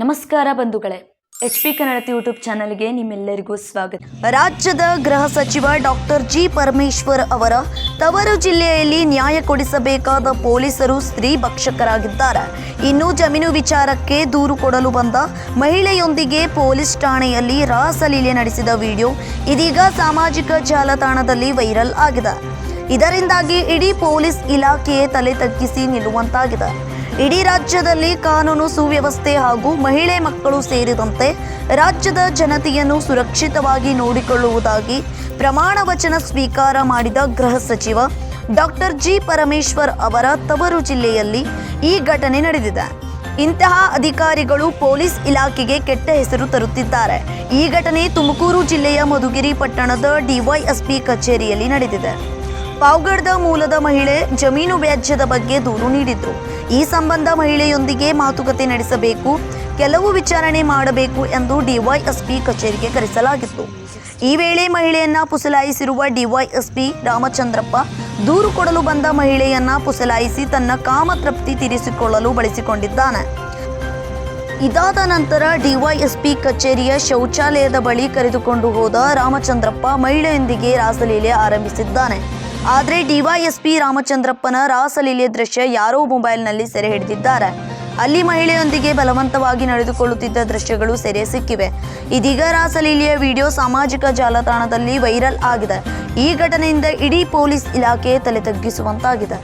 ನಮಸ್ಕಾರ ಬಂಧುಗಳೇ. H P ಕನ್ನಡತಿ YouTube ಚಾನೆಲ್ಗೆ ನಿಮ್ಮೆಲ್ಲರಿಗೂ ಸ್ವಾಗತ. ರಾಜ್ಯದ ಗೃಹ ಸಚಿವ ಡಾಕ್ಟರ್ ಜಿ ಪರಮೇಶ್ವರ್ ಅವರ ತವರು ಜಿಲ್ಲೆಯಲ್ಲಿ ನ್ಯಾಯ ಕೊಡಿಸಬೇಕಾದ ಪೊಲೀಸರು ಸ್ತ್ರೀ ಭಕ್ಷಕರಾಗಿದ್ದಾರೆ. ಇನ್ನು ಜಮೀನು ವಿಚಾರಕ್ಕೆ ದೂರು ಕೊಡಲು ಬಂದ ಮಹಿಳೆಯೊಂದಿಗೆ ಪೊಲೀಸ್ ಠಾಣೆಯಲ್ಲಿ ರಾಸಲೀಲೆ ನಡೆಸಿದ ವಿಡಿಯೋ ಇದೀಗ ಸಾಮಾಜಿಕ ಜಾಲತಾಣದಲ್ಲಿ ವೈರಲ್ ಆಗಿದೆ. ಇದರಿಂದಾಗಿ ಇಡೀ ಪೊಲೀಸ್ ಇಲಾಖೆಯೇ ತಲೆ ತಗ್ಗಿಸಿ ನಿಲ್ಲುವಂತಾಗಿದೆ. ಇಡೀ ರಾಜ್ಯದಲ್ಲಿ ಕಾನೂನು ಸುವ್ಯವಸ್ಥೆ ಹಾಗೂ ಮಹಿಳೆ ಮಕ್ಕಳು ಸೇರಿದಂತೆ ರಾಜ್ಯದ ಜನತೆಯನ್ನು ಸುರಕ್ಷಿತವಾಗಿ ನೋಡಿಕೊಳ್ಳುವುದಾಗಿ ಪ್ರಮಾಣ ವಚನ ಸ್ವೀಕಾರ ಮಾಡಿದ ಗೃಹ ಸಚಿವ ಡಾಕ್ಟರ್ ಜಿ ಪರಮೇಶ್ವರ್ ಅವರ ತವರು ಜಿಲ್ಲೆಯಲ್ಲಿ ಈ ಘಟನೆ ನಡೆದಿದೆ. ಇಂತಹ ಅಧಿಕಾರಿಗಳು ಪೊಲೀಸ್ ಇಲಾಖೆಗೆ ಕೆಟ್ಟ ಹೆಸರು ತರುತ್ತಿದ್ದಾರೆ. ಈ ಘಟನೆ ತುಮಕೂರು ಜಿಲ್ಲೆಯ ಮಧುಗಿರಿ ಪಟ್ಟಣದ ಡಿವೈಎಸ್ಪಿ ಕಚೇರಿಯಲ್ಲಿ ನಡೆದಿದೆ. ಪಾವಗಡದ ಮೂಲದ ಮಹಿಳೆ ಜಮೀನು ವ್ಯಾಜ್ಯದ ಬಗ್ಗೆ ದೂರು ನೀಡಿದ್ರು. ಈ ಸಂಬಂಧ ಮಹಿಳೆಯೊಂದಿಗೆ ಮಾತುಕತೆ ನಡೆಸಬೇಕು, ಕೆಲವು ವಿಚಾರಣೆ ಮಾಡಬೇಕು ಎಂದು ಡಿವೈಎಸ್ಪಿ ಕಚೇರಿಗೆ ಕರೆಸಲಾಗಿತ್ತು. ಈ ವೇಳೆ ಮಹಿಳೆಯನ್ನ ಪುಸಲಾಯಿಸಿರುವ ಡಿವೈಎಸ್ಪಿ ರಾಮಚಂದ್ರಪ್ಪ, ದೂರು ಕೊಡಲು ಬಂದ ಮಹಿಳೆಯನ್ನ ಪುಸಲಾಯಿಸಿ ತನ್ನ ಕಾಮತೃಪ್ತಿ ತೀರಿಸಿಕೊಳ್ಳಲು ಬಳಸಿಕೊಂಡಿದ್ದಾನೆ. ಇದಾದ ನಂತರ ಡಿವೈಎಸ್ಪಿ ಕಚೇರಿಯ ಶೌಚಾಲಯದ ಬಳಿ ಕರೆದುಕೊಂಡು ಹೋದ ರಾಮಚಂದ್ರಪ್ಪ ಮಹಿಳೆಯೊಂದಿಗೆ ರಾಸಲೀಲೆ ಆರಂಭಿಸಿದ್ದಾನೆ. ಆದರೆ ಡಿವೈಎಸ್ಪಿ ರಾಮಚಂದ್ರಪ್ಪನ ರಾಸಲೀಲೆ ದೃಶ್ಯ ಯಾರೋ ಮೊಬೈಲ್ನಲ್ಲಿ ಸೆರೆ ಹಿಡಿದಿದ್ದಾರೆ. ಅಲ್ಲಿ ಮಹಿಳೆಯೊಂದಿಗೆ ಬಲವಂತವಾಗಿ ನಡೆದುಕೊಳ್ಳುತ್ತಿದ್ದ ದೃಶ್ಯಗಳು ಸೆರೆ ಸಿಕ್ಕಿವೆ. ಇದೀಗ ರಾಸಲೀಲೆಯ ವಿಡಿಯೋ ಸಾಮಾಜಿಕ ಜಾಲತಾಣದಲ್ಲಿ ವೈರಲ್ ಆಗಿದೆ. ಈ ಘಟನೆಯಿಂದ ಇಡೀ ಪೊಲೀಸ್ ಇಲಾಖೆ ತಲೆ ತಗ್ಗಿಸುವಂತಾಗಿದೆ